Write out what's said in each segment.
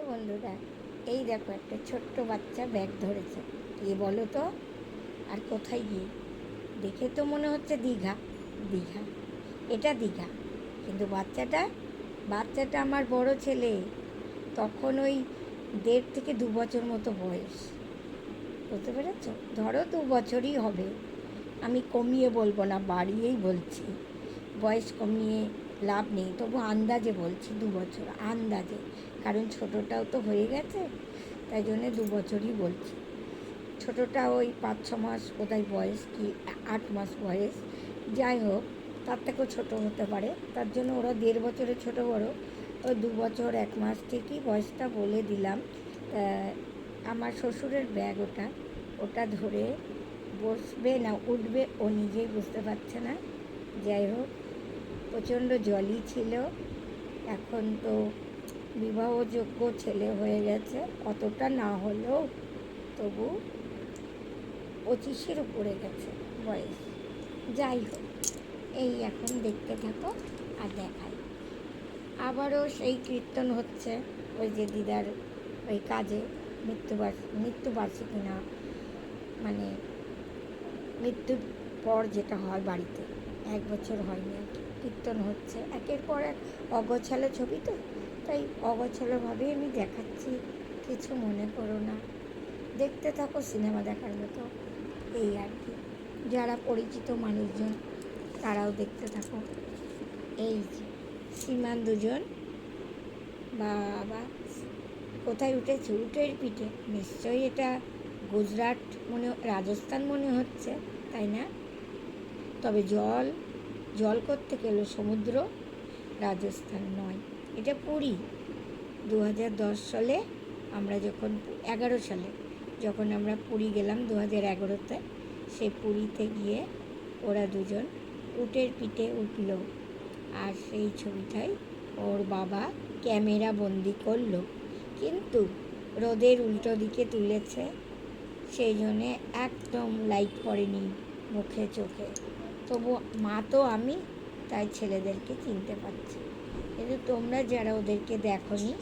বন্ধুরা, এই দেখো একটা ছোট্ট বাচ্চা ব্যাগ ধরেছে। কে বলো তো? আর কোথায় গিয়ে? দেখে তো মনে হচ্ছে দীঘা। দীঘা? এটা দীঘা। কিন্তু বাচ্চাটা বাচ্চাটা আমার বড় ছেলে। তখন ওই দেড় থেকে দু বছর মতো বয়স। বুঝতে পেরেছ? ধরো দু বছরই হবে। আমি কমিয়ে বলব না, বাড়িয়েই বলছি। বয়স কমিয়ে লাভ নেই, তবু আন্দাজে বলছি দু বছর, আন্দাজে। কারণ ছোটোটাও তো হয়ে গেছে, তাই জন্যে দু বছরই বলছি। ছোটোটা ওই পাঁচ ছ মাস বোধহয় বয়স কি, আট মাস বয়স, যাই হোক, তার থেকেও ছোটো হতে পারে। তার জন্য ওরা দেড় বছরের ছোটো বড় ওই দু বছর, এক মাস থেকেই বয়সটা বলে দিলাম। আমার শ্বশুরের ব্যাগ ওটা ওটা ধরে বসবে না, উঠবে, ও নিজেই বুঝতে পারছে না। যাই হোক, প্রচণ্ড জলই ছিল, এখন তো বিবাহযোগ্য ছেলে হয়ে গেছে, অতটা না হলেও তবু পঁচিশের উপরে গেছে বয়স। যাই হোক, এই এখন দেখতে থাকো আর দেখাই। আবারও সেই কীর্তন হচ্ছে ওই যে দিদার ওই কাজে মৃত্যুবার, মৃত্যুবার্ষিকী না মানে মৃত্যুর পর যেটা হয় বাড়িতে, এক বছর হয়নি আর কীর্তন হচ্ছে, একের পর এক অগোছালো ছবি তো। তাই অগোছালোভাবেই আমি দেখাচ্ছি, কিছু মনে করো না। দেখতে থাকো সিনেমা দেখার মতো। এই আর কি। যারা পরিচিত মানুষজন, তারাও দেখতে থাকো। এই যে, সীমান দুজন। বাবা, কোথায় উঠেছে? উটের পিঠে। নিশ্চয়ই এটা গুজরাট মনে, রাজস্থান মনে হচ্ছে, তাই না? তবে জল জল করতে গেলে সমুদ্র? রাজস্থান নয়। এটা পুরী দু হাজার দশ সালে আমরা যখন, এগারো সালে যখন আমরা পুরী গেলাম দু হাজার এগারোতে সেই পুরীতে গিয়ে ওরা দুজন উটের পিঠে উঠল আর সেই ছবিটাই ওর বাবা ক্যামেরা বন্দি করল। কিন্তু রোদের উল্টো দিকে তুলেছে, সেই জন্যে একদম লাইট পড়েনি মুখে চোখে। তবু মা তো আমি, তাই ছেলেদেরকে চিনতে পারছি। কিন্তু তোমরা যারা ওদেরকে দেখনি,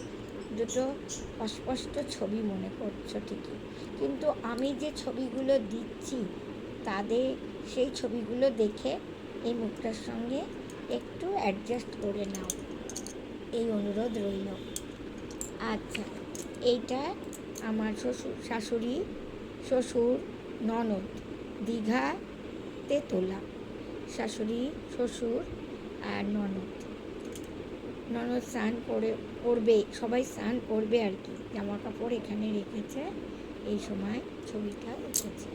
দুটো অস্পষ্ট ছবি মনে করছ ঠিকই। কিন্তু আমি যে ছবিগুলো দিচ্ছি, তাদের সেই ছবিগুলো দেখে এই মুখটার সঙ্গে একটু অ্যাডজাস্ট করে নাও। এই অনুরোধ রইল। আচ্ছা এইটা আমার শ্বশুর, শাশুড়ি, শ্বশুর, ননদ, দীঘাতে তোলা। শাশুড়ি, শ্বশুর আর ননদ। ননদ স্নান করে, করবে, সবাই স্নান করবে আর কি। জামা কাপড় এখানে রেখেছে, এই সময় ছবিটা উঠেছে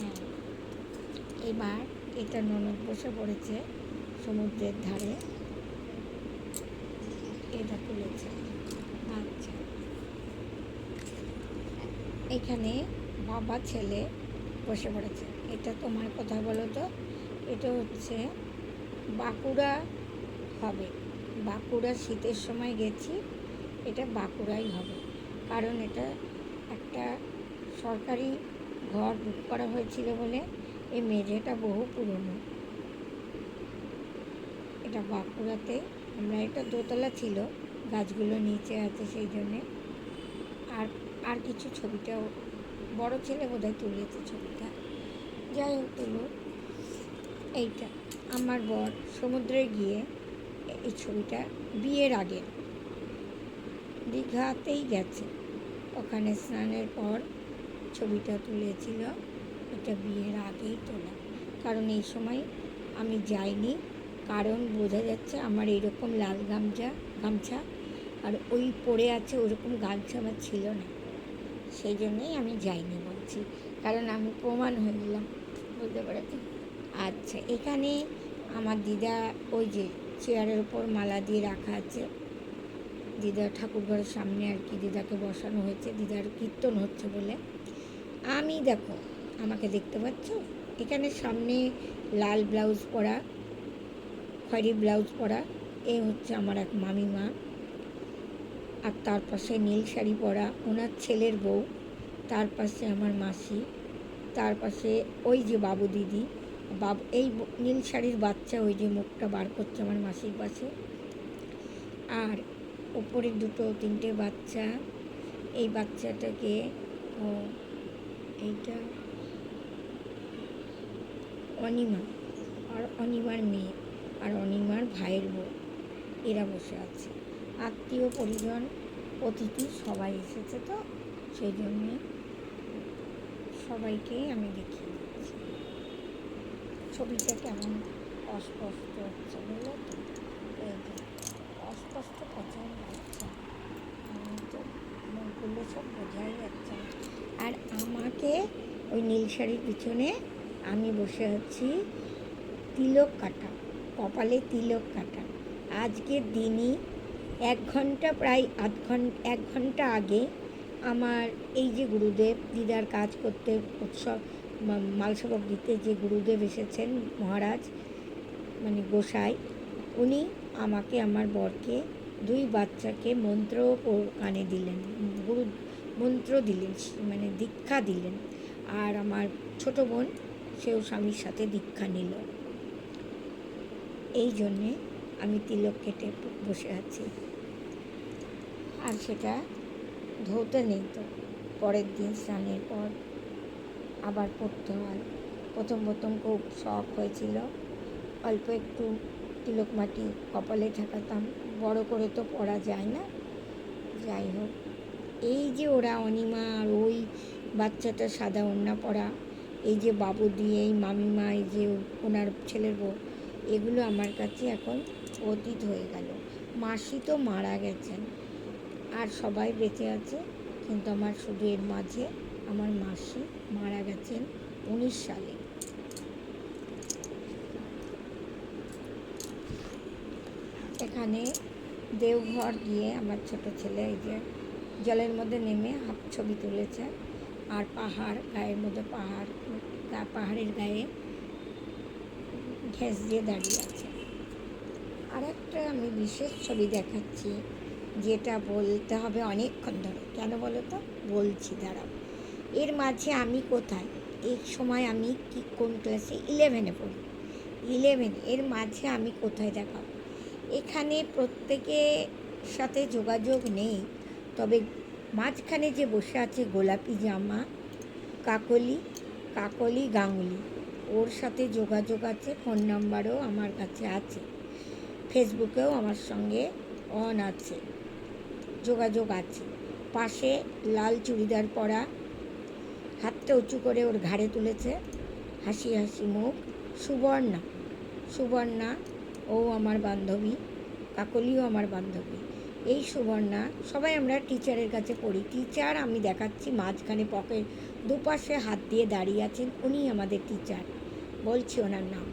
হ্যাঁ। এবার এটা ননদ বসে পড়েছে সমুদ্রের ধারে। এটা তুলেছে। আচ্ছা। এখানে বাবা ছেলে বসে পড়েছে। এটা তোমার কথা বলো তো? এটা হচ্ছে বাঁকুড়া হবে। বাঁকুড়া শীতের সময় গেছি, এটা বাঁকুড়াই হবে। কারণ এটা একটা সরকারি ঘর বুক করা হয়েছিল বলে এই মেঝেটা বহু পুরনো। এটা বাঁকুড়াতে, আমরা এটা দোতলা ছিল, গাছগুলো নিচে আছে সেই জন্যে। আর আর কিছু ছবিটাও, বড় ছেলে বোধহয় তুলেছে ছবিটা। যাই হোক তুলুক এইটা, আমার বর সমুদ্রে গিয়ে এই ছবিটা বিয়ের আগে। দীঘাতেই গেছে। ওখানে স্নানের পর ছবিটা তুলেছিল। এটা বিয়ের আগেই তোলা। কারণ এই সময় আমি যাইনি। কারণ বোঝা যাচ্ছে আমার এরকম লাল গামছা গামছা আর ওই পড়ে আছে ওরকম গামছা আমার ছিল না। সেই জন্যই আমি যাইনি বলছি। কারণ আমি প্রমাণ হয়ে গেলাম। বুঝতে পেরেছি আচ্ছা এখানে আমার দিদা ওই যে চেয়ারের ওপর মালা দিয়ে রাখা আছে। দিদা ঠাকুরঘরের সামনে আর কি দিদাকে বসানো হয়েছে। দিদার কীর্তন হচ্ছে বলে। আমি দেখো, আমাকে দেখতে পাচ্ছ? এখানে সামনে লাল ব্লাউজ পরা, খয়েরি ব্লাউজ পরা, এ হচ্ছে আমার এক মামিমা। আর তার পাশে নীল শাড়ি পরা, ওনার ছেলের বউ। তার পাশে আমার মাসি। তার পাশে ওই যে বাবু দিদি। বাবু, এই নীল শাড়ির বাচ্চা ওই যে মুখটা বার করছে আমার মাসির পাশে। আর উপরে দুটো তিনটে বাচ্চা, এই বাচ্চাটাকে, ও, এইটা অনিমা, আর অনিমার মেয়ে, আর অনিমার ভাইয়ের বউ, এরা বসে আছে। আত্মীয় পরিজন, অতিথি সবাই এসেছে তো, সেই জন্যে সবাইকেই আমি দিচ্ছি ছবিটা কেমন অস্পষ্ট হচ্ছে বুঝলো তো? এই যে, অস্পষ্ট পছন্দ হচ্ছে। তো মুখগুলো সব বোঝাই যাচ্ছে। আর আমাকে ওই নীল শাড়ির পিছনে আমি বসে আছি তিলক কাটা, কপালে তিলক কাটা। আজকের দিনই এক ঘণ্টা প্রায় আধ ঘণ্টা এক ঘণ্টা আগে আমার এই যে গুরুদেব দিদার কাজ করতে উৎসব মা- মালসবক দিতে যে গুরুদেব এসেছেন, মহারাজ মানে গোসাই, উনি আমাকে, আমার বরকে দুই বাচ্চাকে মন্ত্র কানে দিলেন, গুরু মন্ত্র দিলেন মানে দীক্ষা দিলেন। আর আমার ছোট বোন, সেও স্বামীর সাথে দীক্ষা নিল। এই জন্যে আমি তিলক কেটে বসে আছি। আর সেটা ধৌতে নেই তো, পরের দিন স্নানের পর। আবার পড়তে হয়। প্রথম প্রথম খুব শখ হয়েছিল। অল্প একটু তিলক মাটি কপালে ঠেকাতাম। বড় করে তো পড়া যায় না। যাই হোক, এই যে ওরা অনিমা আর ওই বাচ্চাটা সাদা ওড়না পড়া এই যে বাবু দিয়ে এই মামিমা, এই যে ওনার ছেলের বউ, এগুলো আমার কাছে এখন অতীত হয়ে গেল। মাসি তো মারা গেছেন। আর সবাই বেঁচে আছে, কিন্তু আমার শুধু এর মাঝে আমার মাসি মারা গেছেন উনিশ সালে। এখানে দেওঘর গিয়ে আমার ছোট ছেলে এই যে জলের মধ্যে নেমে হাফ ছবি তুলেছে আর পাহাড়, গায়ের মধ্যে পাহাড় পাহাড়ের গায়ে ঘেঁস দিয়ে দাঁড়িয়ে আছে। আর একটা আমি বিশেষ ছবি দেখাচ্ছি, যেটা বলতে হবে অনেকক্ষণ ধরে। কেন বলো তো? বলছি, দাঁড়াও। এর মাঝে আমি কোথায়? এই সময় আমি কি, কোন ক্লাসে ইলেভেনে পড়ি। ইলেভেন এর মাঝে আমি কোথায় দেখাবো? এখানে প্রত্যেকের সাথে যোগাযোগ নেই। তবে মাঝখানে যে বসে আছে গোলাপি জামা, কাকলি কাকলি গাঙ্গুলি। ওর সাথে যোগাযোগ আছে ফোন নাম্বারও আমার কাছে আছে। ফেসবুকেও আমার সঙ্গে অন আছে। যোগাযোগ আছে। পাশে লাল চুড়িদার পরা হাতটা উঁচু করে ওর ঘাড়ে তুলেছে। হাসি হাসি, মুখ। সুবর্ণা সুবর্ণা, ও আমার বান্ধবী, কাকলিও আমার বান্ধবী। এই সুবর্ণা, সবাই আমরা টিচারের কাছে পড়ি। টিচার, আমি দেখাচ্ছি মাঝখানে পকেট, দুপাশে হাত দিয়ে দাঁড়িয়ে আছেন উনি আমাদের টিচার। বলছি ওনার নাম।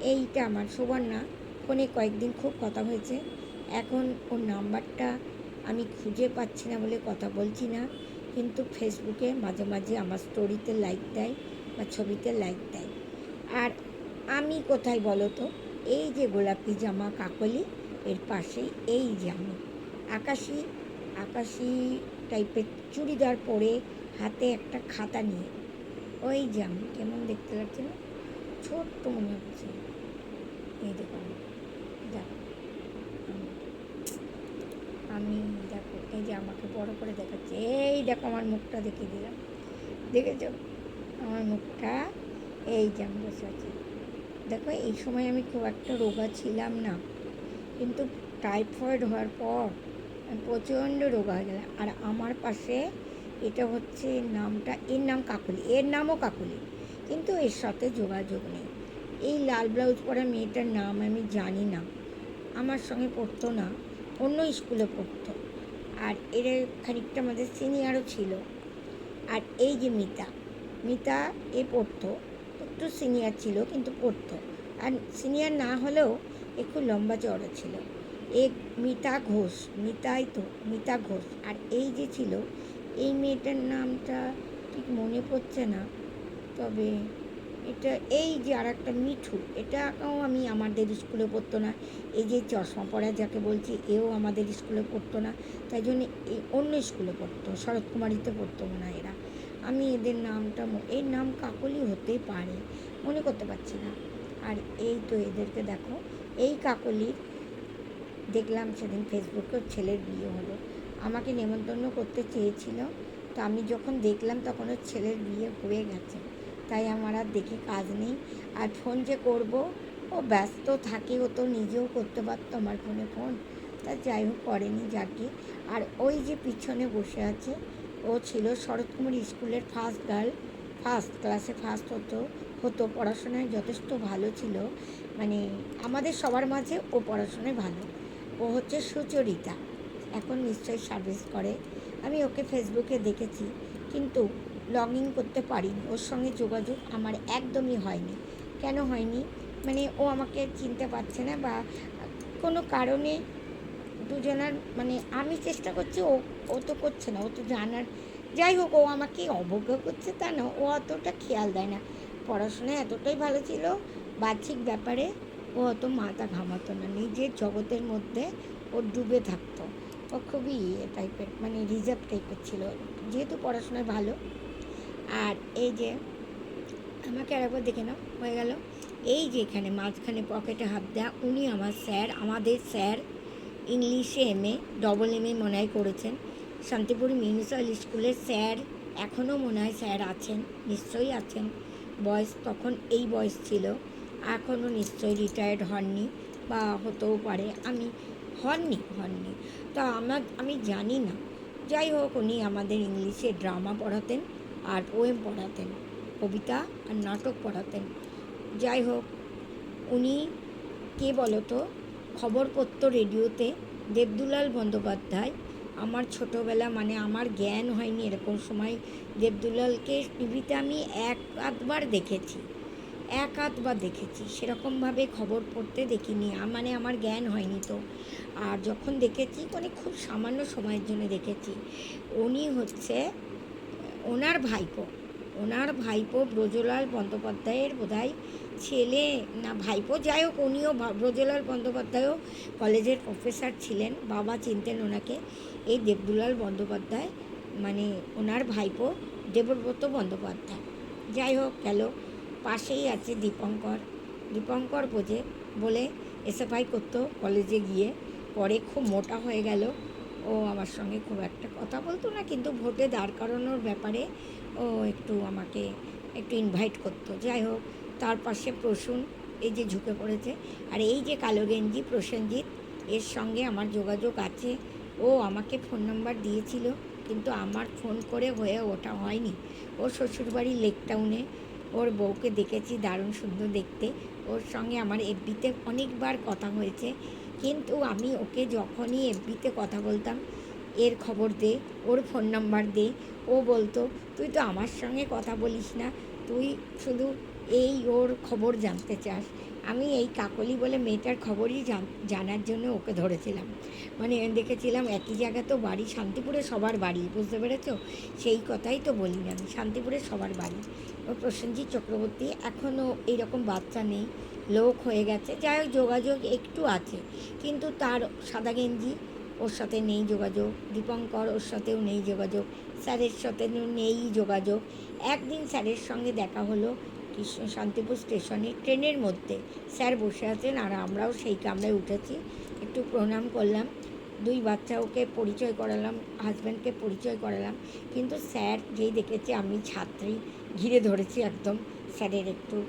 এইটা আমার সুবর্ণা। ফোনে কয়েকদিন খুব কথা হয়েছে। এখন ওর নাম্বারটা আমি খুঁজে পাচ্ছি না বলে কথা বলছি না। কিন্তু ফেসবুকে মাঝে মাঝে আমার স্টোরিতে লাইক দেয় বা ছবিতে লাইক দেয়। আর আমি কোথায় বলো তো? এই যে গোলাপি জামা কাকলি, এর পাশেই এই যে আমি। আকাশি আকাশি টাইপের চুড়িদার পরে হাতে একটা খাতা নিয়ে। ওই যে আমি, কেমন দেখতে লাগছে না? ছোট্ট মনে হচ্ছে। এই দেখো আমি। দেখো। আমি। আমি, দেখো। এই যে আমাকে বড় করে দেখাচ্ছে, এই দেখো আমার মুখটা দেখিয়ে দিলাম। দেখেছ? আমার মুখটা, এই যে আমি বসে আছি। দেখো, এই সময় আমি খুব একটা রোগা ছিলাম না, কিন্তু টাইফয়েড হওয়ার পর প্রচণ্ড রোগা হয়ে গেলাম। আর আমার পাশে এটা হচ্ছে নামটা, এর নাম কাকুলি, এর নামও কাকুলি, কিন্তু এর সাথে যোগাযোগ নেই। এই লাল ব্লাউজ পরা মেয়েটার নাম আমি জানি না, আমার সঙ্গে পড়তো না, অন্য স্কুলে পড়তো। আর এর খানিকটা আমাদের সিনিয়রও ছিল। আর এই যে মিতা মিতা এ পড়তো, একটু সিনিয়র ছিল কিন্তু পড়তো। আর সিনিয়র না হলেও একটু লম্বা চওড়া ছিল। এ মিতা ঘোষ, মিতাই তো, মিতা ঘোষ। আর এই যে ছিল, এই মেয়েটার নামটা ঠিক মনে পড়ছে না, তবে এটা এই যে আর একটা মিঠু এটাও আমি আমাদের স্কুলে পড়তো না। এই যে চশমা পরা যাকে বলছি, এও আমাদের স্কুলে পড়তো না। তাই জন্য এই অন্য স্কুলে পড়তো, শরৎকুমারীতে পড়তো না এরা। আমি এদের নামটা এর নাম কাকলি হতে পারে, মনে করতে পারছি না। আর এই তো এদেরকে দেখো, এই কাকলির দেখলাম সেদিন ফেসবুকেও ছেলের বিয়ে হলো। আমাকে নেমন্তন্ন করতে চেয়েছিল। তো আমি যখন দেখলাম তখন ওর ছেলের বিয়ে হয়ে গেছে। তাই আমার আর দেখে কাজ নেই। আর ফোন যে করব, ও ব্যস্ত, থাকে ও তো নিজেও করতে পারতো আমার ফোনে ফোন তা যাই হোক, করেনি যাকে। আর ওই যে পিছনে বসে আছে, ও ছিল শরৎকুমার স্কুলের ফার্স্ট গার্ল ফার্স্ট ক্লাসে ফার্স্ট হতো হতো। পড়াশোনায় যথেষ্ট ভালো ছিল। মানে আমাদের সবার মাঝে ও পড়াশোনায় ভালো। ও হচ্ছে সুচরিতা। এখন নিশ্চয়ই সার্ভিস করে। আমি ওকে ফেসবুকে দেখেছি। কিন্তু লগ ইন করতে পারিনি, ওর সঙ্গে যোগাযোগ আমার একদমই হয়নি। কেন হয়নি? মানে ও আমাকে চিনতে পারছে না বা কোনো কারণে দুজনার মানে আমি চেষ্টা করছি ও ও তো করছে না, ও তো জানার। যাই হোক, ও আমাকে অবজ্ঞা করছে তা না, ও অতটা খেয়াল দেয় না। পড়াশোনায় এতটাই ভালো ছিল, বাহ্যিক ব্যাপারে ও অত মাথা ঘামাতো না, নিজের জগতের মধ্যে ও ডুবে থাকতো। ও খুবই ইয়ে টাইপের মানে রিজার্ভ টাইপের ছিল। যেহেতু পড়াশোনায় ভালো আর এই যে, আমাকে আরেকবার দেখে নাও, হয়ে গেল। এই যে এখানে মাঝখানে পকেটে হাত দেওয়া উনি আমার স্যার, আমাদের স্যার ইংলিশে M A double M A মনে হয় করেছেন। শান্তিপুর মিউনিসিপ্যাল স্কুলের স্যার এখনও মনে হয় স্যার আছেন, নিশ্চয়ই আছেন। বয়স তখন এই বয়স ছিল এখনও নিশ্চয়ই রিটায়ার্ড হননি বা হতেও পারে, আমি হননি হননি। তা আমার, আমি জানি না। যাই হোক, উনি আমাদের ইংলিশে ড্রামা পড়াতেন। আর পোয়েম পড়াতেন, কবিতা আর নাটক পড়াতেন। যাই হোক, উনি, কে বলতো খবর পড়তো রেডিওতে দেবদুলাল বন্দ্যোপাধ্যায়, আমার ছোটোবেলা মানে আমার জ্ঞান হয়নি এরকম সময়, দেবদুলালকে টিভিতে আমি এক আধবার দেখেছি, এক আধবার দেখেছি। সেরকমভাবে খবর পড়তে দেখিনি মানে আমার জ্ঞান হয়নি তো। আর যখন দেখেছি মানে খুব সামান্য সময়ের জন্য দেখেছি। উনি হচ্ছে ওনার ভাইপো। ওনার ভাইপো ব্রজলাল বন্দ্যোপাধ্যায়ের বোধহয় ছেলে না ভাইপো। যাই হোক, উনিও ব্রজলাল বন্দ্যোপাধ্যায়ও কলেজের প্রফেসর ছিলেন। বাবা চিনতেন ওনাকে। এই দেবদুলাল বন্দ্যোপাধ্যায় মানে ওনার ভাইপো দেবব্রত বন্দ্যোপাধ্যায়। যাই হোক, গেল। পাশেই আছে দীপঙ্কর। দীপঙ্কর বোঝে, বলে এসএফআই করতো কলেজে গিয়ে। পরে খুব মোটা হয়ে গেল। ও আমার সঙ্গে খুব একটা কথা বলতো না, কিন্তু ভোটে দাঁড় করানোর ব্যাপারে ও একটু আমাকে একটু ইনভাইট করতো। যাই হোক, তার পাশে প্রসূন, এই যে ঝুঁকে পড়েছে। আর এই যে কালো গেঞ্জি প্রসেনজিৎ, এর সঙ্গে আমার যোগাযোগ আছে। ও আমাকে ফোন নাম্বার দিয়েছিল, কিন্তু আমার ফোন করে হয়ে ওটা হয়নি। ওর শ্বশুরবাড়ি লেক টাউনে ওর বউকে দেখেছি দারুণ সুন্দর দেখতে। ওর সঙ্গে আমার এফবিতে অনেকবার কথা হয়েছে। কিন্তু আমি ওকে যখনই এফবিতে কথা বলতাম, এর খবর দে, ওর ফোন নাম্বার দে, ও বলতো, তুই তো আমার সঙ্গে কথা বলিস না, তুই শুধু এই ওর খবর জানতে চাস। আমি এই কাকলি বলে মেয়েটার খবরই জানার জন্য ওকে ধরেছিলাম। মানে দেখেছিলাম একই জায়গা তো বাড়ি, শান্তিপুরে সবার বাড়ি, বুঝতে পেরেছ? সেই কথাই তো বলি আমি, শান্তিপুরে সবার বাড়ি। ও প্রসেনজিৎ চক্রবর্তী, এখনও এইরকম বাচ্চা নেই। লোক হয়ে গেছে। যাই হোক, যোগাযোগ একটু আছে। কিন্তু তার সাদা গেঞ্জি, ওর সাথে নেই যোগাযোগ। দীপঙ্কর ওর সাথেও নেই যোগাযোগ। স্যারের সাথে নেই যোগাযোগ। একদিন স্যারের সঙ্গে দেখা হলো কৃষ্ণ শান্তিপুর স্টেশনে ট্রেনের মধ্যে। স্যার বসে আছেন আর আমরাও সেই কামরায় উঠেছি। একটু প্রণাম করলাম। দুই বাচ্চা ওকে পরিচয় করালাম হাজব্যান্ডকে পরিচয় করালাম। কিন্তু স্যার যেই দেখেছে, আমি ছাত্রী, ঘিরে ধরেছি একদম। স্যারের একটু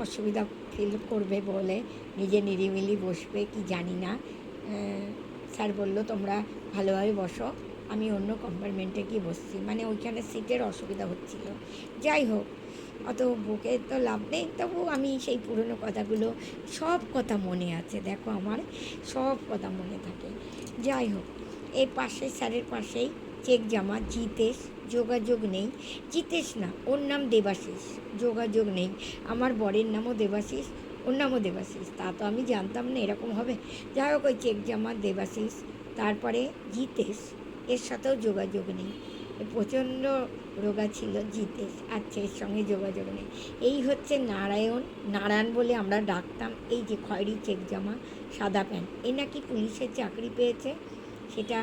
অসুবিধা ফিল করবে বলে, নিজে নিরিবিলি বসবে কি জানি না। স্যার বলল, তোমরা ভালোভাবে বসো, আমি অন্য কম্পার্টমেন্টে গিয়ে বসছি। মানে ওইখানে সিটের অসুবিধা হচ্ছিল। যাই হোক, অত বুকে তো লাভ নেই তবু আমি সেই পুরনো কথাগুলো, সব কথা মনে আছে, দেখো আমার, সব কথা মনে থাকে। যাই হোক এই পাশে, স্যারের পাশেই চেক জামা, জিতেশ। যোগাযোগ নেই। জিতেশ না, ওর নাম দেবাশিস। যোগাযোগ নেই। আমার বরের নামও দেবাশিস, ওর নামও দেবাশিস। তা তো আমি জানতাম না এরকম হবে। যাই হোক, ওই চেক জামা দেবাশিস, তারপরে জিতেশ, এর সাথেও যোগাযোগ নেই। প্রচণ্ড রোগা ছিল জিতেশ আচ্ছা এর সঙ্গে যোগাযোগ নেই। এই হচ্ছে নারায়ণ নারায়ণ বলে আমরা ডাকতাম। এই যে খয়েরি চেক জামা, সাদা প্যান্ট এ নাকি পুলিশের চাকরি পেয়েছে, সেটা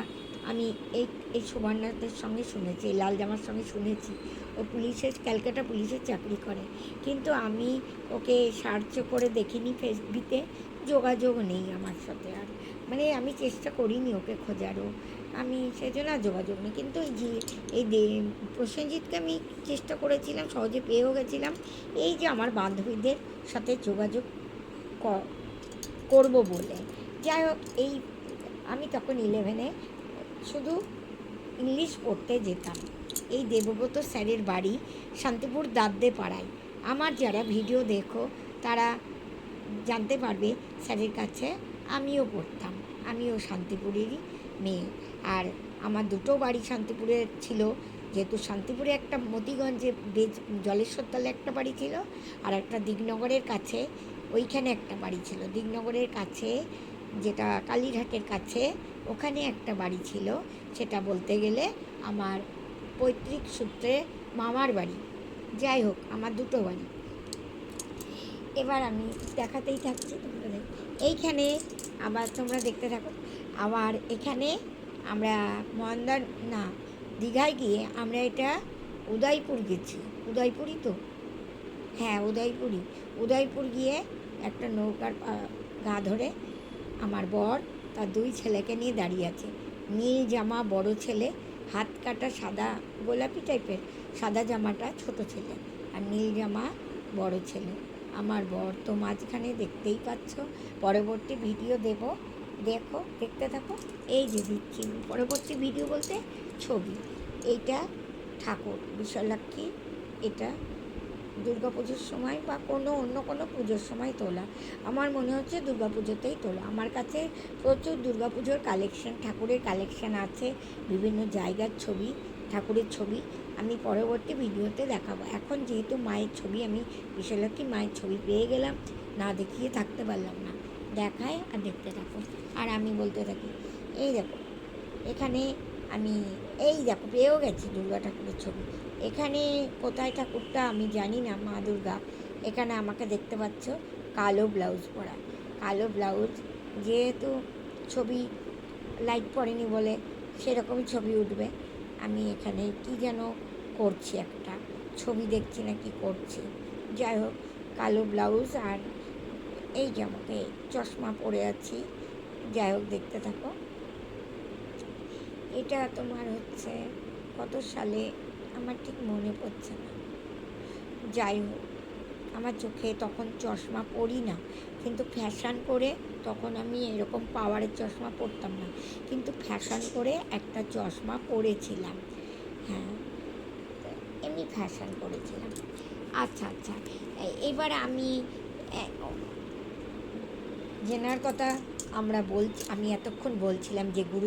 আমি এই এই সুবর্ণাদের সঙ্গে শুনেছি লাল জামার সঙ্গে শুনেছি। ও পুলিশের, ক্যালকাটা পুলিশের চাকরি করে। কিন্তু আমি ওকে সার্চ করে দেখিনি ফেসবিতে যোগাযোগ নেই আমার সাথে আর। মানে আমি চেষ্টা করিনি ওকে খোঁজারও। আমি সেজন্য আর যোগাযোগ নেই। কিন্তু এই যে, এই প্রসেনজিৎকে আমি চেষ্টা করেছিলাম, সহজে পেয়েও গেছিলাম। এই যে আমার বান্ধবীদের সাথে যোগাযোগ করব বলে। যাই হোক, এই, আমি তখন ইলেভেনে শুধু ইংলিশ পড়তে যেতাম। এই দেবব্রত স্যারের বাড়ি শান্তিপুর দাদ্দে পাড়ায় আমার যারা ভিডিও দেখো, তারা জানতে পারবে স্যারের কাছে আমিও পড়তাম। আমিও শান্তিপুরেরই মেয়ে। আর আমার দুটো বাড়ি শান্তিপুরে ছিল। যেহেতু শান্তিপুরে একটা মতিগঞ্জে বেজ, জলেশ্বর তলে একটা বাড়ি ছিল আর একটা দিগনগরের কাছে, ওইখানে একটা বাড়ি ছিল। দিগনগরের কাছে, যেটা কালীঘাটের কাছে ওখানে একটা বাড়ি ছিল, সেটা বলতে গেলে আমার পৈতৃক সূত্রে মামার বাড়ি। যাই হোক, আমার দুটো বাড়ি। এবার আমি দেখাতেই থাকছি এইখানে আবার তোমরা দেখতে থাকো। আবার এখানে আমরা মন্দার, না, দীঘায় গিয়ে আমরা এটা উদয়পুর গেছি। উদয়পুরই তো? হ্যাঁ উদয়পুরই। উদয়পুর গিয়ে একটা নৌকার গা ধরে আমার বর তার দুই ছেলেকে নিয়ে দাঁড়িয়ে আছে। নীল জামা, বড় ছেলে, হাত কাটা সাদা গোলাপি টাইপের, সাদা জামাটা ছোট ছেলে আর নীল জামা, বড় ছেলে। আমার বর, তো মাঝখানে দেখতেই পাচ্ছ। পরবর্তী ভিডিও দেব। দেখো, দেখতে থাকো। এই যে দিচ্ছি পরবর্তী ভিডিও বলতে ছবি। এইটা ঠাকুর বিশ্বলক্ষ্মী এটা পুজোর সময় বা কোনো অন্য কোনো পুজোর সময় তোলা। আমার মনে হচ্ছে পুজোতেই তোলা। আমার কাছে প্রচুর পুজোর কালেকশন ঠাকুরের কালেকশন আছে, বিভিন্ন জায়গার ছবি, ঠাকুরের ছবি আমি পরবর্তী ভিডিওতে দেখাবো। এখন যেহেতু মায়ের ছবি, আমি বিশালক্ষী মায়ের ছবি পেয়ে গেলাম, না দেখিয়ে থাকতে পারলাম না। দেখায় আর দেখতে থাকো। আর আমি বলতে থাকি, এই দেখো, এখানে আমি, এই দেখো, পেয়েও গেছি দুর্গা ঠাকুরের ছবি। এখানে কোথায় ঠাকুরটা আমি জানি না, মা দুর্গা। এখানে আমাকে দেখতে পাচ্ছ, কালো ব্লাউজ পরা। কালো ব্লাউজ যেহেতু ছবি লাইট পড়েনি বলে সেরকমই ছবি উঠবে। আমি এখানে কি যেন করছি একটা, ছবি দেখছি না কি করছি। যাই হোক, কালো ব্লাউজ আর এই যে আমাকে চশমা পরে আছি। যাই হোক, দেখতে থাকো। এটা তোমার হচ্ছে কত সালে আমার ঠিক মনে পড়ছে না। যাই হোক, আমার চোখে তখন চশমা পরি না। কিন্তু ফ্যাশন করে তখন আমি এরকম পাওয়ারের চশমা পরতাম না। কিন্তু ফ্যাশন করে একটা চশমা পরেছিলাম। হ্যাঁ এমনি ফ্যাশন করেছিলাম। আচ্ছা আচ্ছা এবার আমি জেনার কথা আমরা বল, আমি এতক্ষণ বলছিলাম যে গুরু